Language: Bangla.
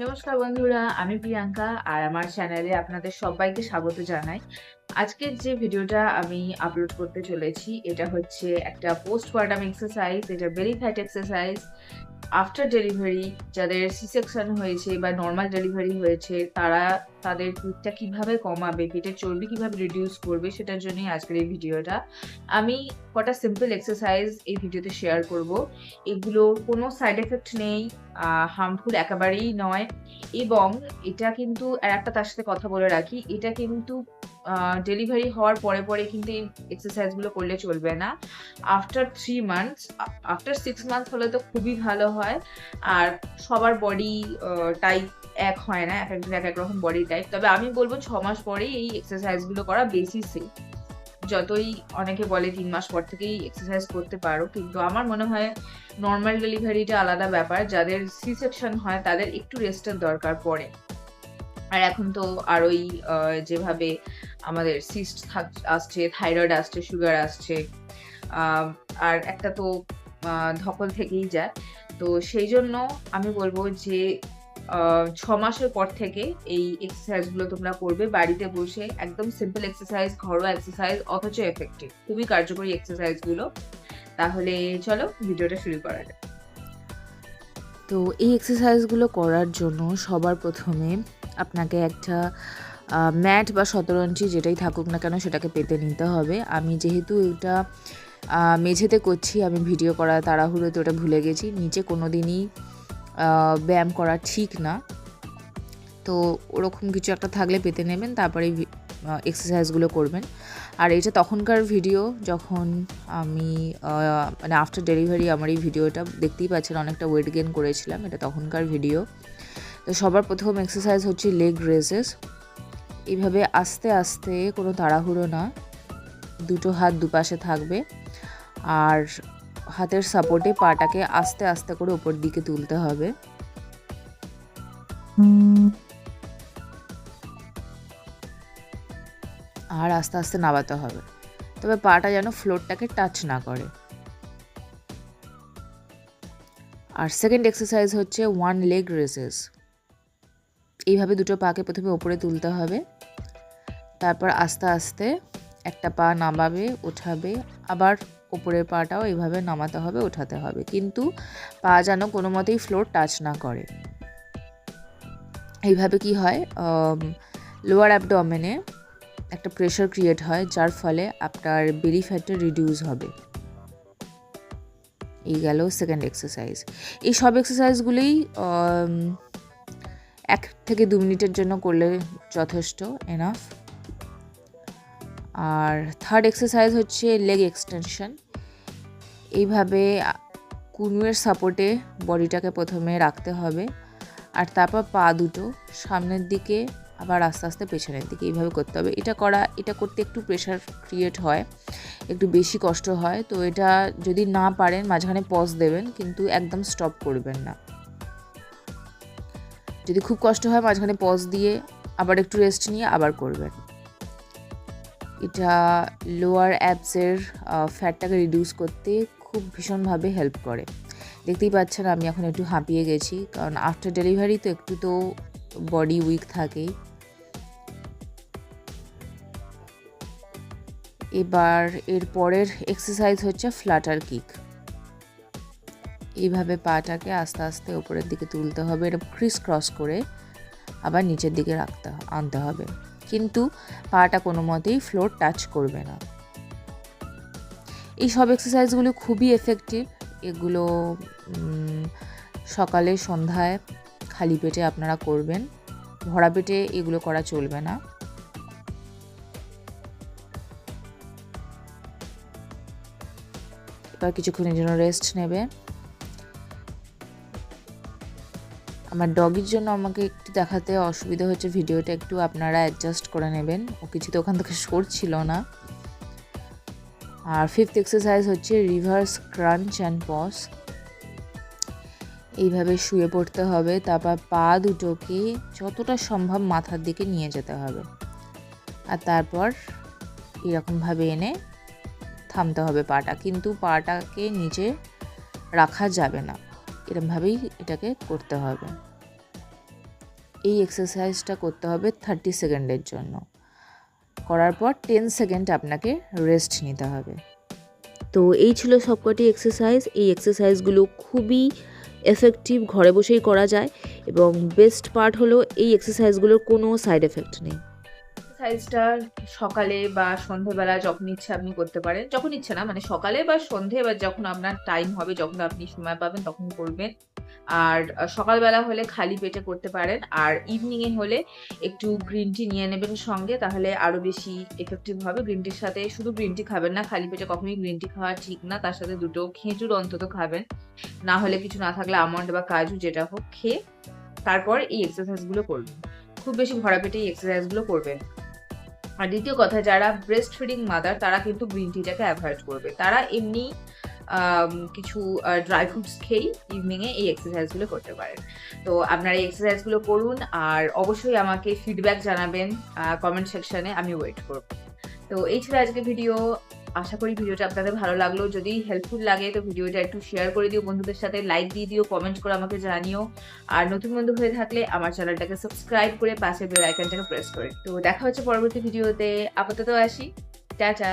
নমস্কার বন্ধুরা আমি প্রিয়াঙ্কা আর আমার চ্যানেলে আপনাদের সবাইকে স্বাগত জানাই। আজকের যে ভিডিওটা আমি আপলোড করতে চলেছি, এটা হচ্ছে একটা পোস্টপার্টাম এক্সারসাইজ এটা belly fat exercise after delivery যাদের সি সেকশন হয়েছে বা নর্মাল ডেলিভারি হয়েছে, তারা তাদের পেটটা কীভাবে কমাবে, পেটের চর্বি কীভাবে রিডিউস করবে, সেটার জন্যই আজকের এই ভিডিওটা। আমি কটা সিম্পল এক্সারসাইজ এই ভিডিওতে শেয়ার করব। এগুলোর কোনো সাইড এফেক্ট নেই হার্মফুল একেবারেই নয়। এবং এটা কিন্তু, আর একটা তার সাথে কথা বলে রাখি, এটা কিন্তু ডেলিভারি হওয়ার পরে পরে কিন্তু এই এক্সারসাইজগুলো করলে চলবে না। After three months after six months হলে তো খুবই ভালো হয়। আর সবার বডি টাইপ এক হয় না, এক একজন এক এক রকম বডি টাইপ তবে আমি বলব ছ মাস পরেই এই এক্সারসাইজগুলো করা বেশি সেফ যতই অনেকে বলে তিন মাস পর থেকেই এক্সারসাইজ করতে পারো, কিন্তু আমার মনে হয় নর্মাল ডেলিভারিটা আলাদা ব্যাপার। যাদের সি সেকশন হয়, তাদের একটু রেস্টের দরকার পড়ে। আর এখন তো আরোই যেভাবে আমাদের সিস্ট আসছে থাইরয়েড আসছে সুগার আসছে আর একটা তো ধকল থেকেই যায়। তো সেই জন্য আমি বলব যে ছ মাসের পর থেকে এই এক্সারসাইজগুলো তোমরা করবে বাড়িতে বসে, একদম সিম্পল এক্সারসাইজ ঘরোয়া এক্সারসাইজ অথচ এফেক্টিভ খুবই কার্যকরী এক্সারসাইজগুলো তাহলে চলো, ভিডিওটা শুরু করা যাক। তো এই এক্সারসাইজগুলো করার জন্য সবার প্রথমে আপনাকে একটা ম্যাট বা শতরঞ্চি যেটাই থাকুক না কেন সেটাকে পেতে নিতে হবে। আমি যেহেতু এটা মেঝেতে করছি, আমি ভিডিও করা তাড়াহুড়োতে ওটা ভুলে গেছি। নিচে কোনো দিনই ব্যায়াম করা ঠিক না। তো ওরকম কিছু একটা থাকলে পেতে নেবেন, তারপরে এক্সারসাইজগুলো করবেন। আর এটা তখনকার ভিডিও, যখন আমি মানে আফটার ডেলিভারি আমার এই ভিডিওটা দেখতেই পাচ্ছেন অনেকটা ওয়েট গেন করেছিলাম, এটা তখনকার ভিডিও। তো সবার প্রথম এক্সারসাইজ হচ্ছে লেগ রেসেস এইভাবে আস্তে আস্তে কোনো তাড়াহুড়ো না। দুটো হাত দুপাশে থাকবে আর হাতের সাপোর্টে পাটাকে আস্তে আস্তে করে ওপর দিকে তুলতে হবে। আর আস্তে আস্তে নামাতে হবে। তবে পাটা যেন ফ্লোরটাকে টাচ না করে। আর সেকেন্ড এক্সারসাইজ হচ্ছে ওয়ান লেগ রেসেস এইভাবে দুটো পাকে প্রথমে ওপরে তুলতে হবে। তারপর আস্তে আস্তে একটা পা নামাবে ওঠাবে আবার ওপরের পাটাও এভাবে নামাতে হবে ওঠাতে হবে। কিন্তু পা যেন কোনো মতেই ফ্লোর টাচ না করে। এইভাবে কি হয়? লোয়ার অ্যাবডোমেনে একটা প্রেশার ক্রিয়েট হয়, যার ফলে আপনার বেলি ফ্যাটটা রিডিউস হবে। এই গেল সেকেন্ড এক্সারসাইজ এই সব এক্সারসাইজগুলোই এক থেকে দু মিনিটের জন্য করলে যথেষ্ট এনাফ আর থার্ড এক্সারসাইজ হচ্ছে লেগ এক্সটেনশন এইভাবে কুনুয়ের সাপোর্টে বডিটাকে প্রথমে রাখতে হবে আর তারপর পা দুটো সামনের দিকে আবার আস্তে আস্তে পেছনের দিকে এইভাবে করতে হবে। এটা করা, এটা করতে একটু প্রেশার ক্রিয়েট হয়, একটু বেশি কষ্ট হয়। তো এটা যদি না পারেন, মাঝখানে পজ দেবেন, কিন্তু একদম স্টপ করবেন না। যদি খুব কষ্ট হয়, মাঝখানে পজ দিয়ে আবার একটু রেস্ট নিয়ে আবার করবেন। এটা লোয়ার অ্যাপসের ফ্যাটটাকে রিডিউস করতে খুব ভীষণভাবে হেল্প করে। দেখতেই পাচ্ছেন আমি এখন একটু হাঁপিয়ে গেছি, কারণ আফটার ডেলিভারি তো একটু তো বডি উইক থাকেই। এবার এর পরের এক্সারসাইজ হচ্ছে ফ্লাটার কিক এইভাবে পাটাকে আস্তে আস্তে উপরের দিকে তুলতে হবে এটা ক্রিস ক্রস করে আবার নিচের দিকে রাখতে, আনতে হবে। কিন্তু পাটা কোনো মতেই ফ্লোর টাচ করবে না। এই সব এক্সারসাইজগুলো খুবই এফেক্টিভ এগুলো সকালে সন্ধ্যায় খালি পেটে আপনারা করবেন। ভরা পেটে এগুলো করা চলবে না। এবার কিছুক্ষণের জন্য রেস্ট নেবে। আমার ডগির জন্য আমাকে একটু দেখাতে অসুবিধা হচ্ছে ভিডিওটা একটু আপনারা অ্যাডজাস্ট করে নেবেন। ও কিছু তো ওখান থেকে সরছিল না। আর ফিফথ এক্সারসাইজ হচ্ছে রিভার্স ক্রাঞ্চ অ্যান্ড পস এইভাবে শুয়ে পড়তে হবে, তারপর পা দুটোকে যতটা সম্ভব মাথার দিকে নিয়ে যেতে হবে। আর তারপর এরকমভাবে এনে থামতে হবে পাটা, কিন্তু পাটাকে নিচে রাখা যাবে না। এরমভাবেই এটাকে করতে হবে। এই এক্সারসাইজটা করতে হবে থার্টি সেকেন্ডের জন্য। করার পর টেন সেকেন্ড আপনাকে রেস্ট নিতে হবে। তো এই ছিল সবকটি এক্সারসাইজ এই এক্সারসাইজগুলো খুবই এফেক্টিভ ঘরে বসেই করা যায় এবং বেস্ট পার্ট হলো এই এক্সারসাইজগুলোর কোনো সাইড এফেক্ট নেই। এক্সারসাইজটা সকালে বা সন্ধেবেলা যখন ইচ্ছে আপনি করতে পারেন, যখন ইচ্ছে না মানে সকালে বা সন্ধে বা যখন আপনার টাইম হবে, যখন আপনি সময় পাবেন, তখন করবেন। আর সকালবেলা হলে খালি পেটে করতে পারেন। আর ইভিনিংয়ে হলে একটু গ্রিন টি নিয়ে নেবেন সঙ্গে, তাহলে আরও বেশি এফেক্টিভ হবে। গ্রিন টির সাথে শুধু গ্রিন টি খাবেন না, খালি পেটে কখনোই গ্রিন টি খাওয়া ঠিক না। তার সাথে দুটো খেজুর অন্তত খাবেন। না হলে কিছু না থাকলে আমন্ড বা কাজু, যেটা হোক, খেয়ে তারপর এই এক্সারসাইজগুলো করবেন। খুব বেশি ভরা পেটে এই এক্সারসাইজগুলো করবেন আর দ্বিতীয় কথা, যারা ব্রেস্ট ফিডিং মাদার তারা কিন্তু গ্রিন টিটাকে অ্যাভয়েড করবে। তারা এমনি কিছু ড্রাই ফ্রুটস খেয়েই ইভিনিংয়ে এই এক্সারসাইজগুলো করতে পারেন। তো আপনারা এই এক্সারসাইজগুলো করুন আর অবশ্যই আমাকে ফিডব্যাক জানাবেন কমেন্ট সেকশানে আমি ওয়েট করব। তো এই ছিল আজকে ভিডিও আশা করি ভিডিওটা আপনাদের ভালো লাগল। যদি হেল্পফুল লাগে তো ভিডিওটা একটু শেয়ার করে দিও বন্ধুদের সাথে লাইক দিয়ে দিও কমেন্ট করে আমাকে জানিও। আর নতুন বন্ধু হয়ে থাকলে আমার চ্যানেলটাকে সাবস্ক্রাইব করে পাশে বেল আইকনটাকে প্রেস করে। তো দেখা হচ্ছে পরবর্তী ভিডিওতে আপাতত আসি। টাটা!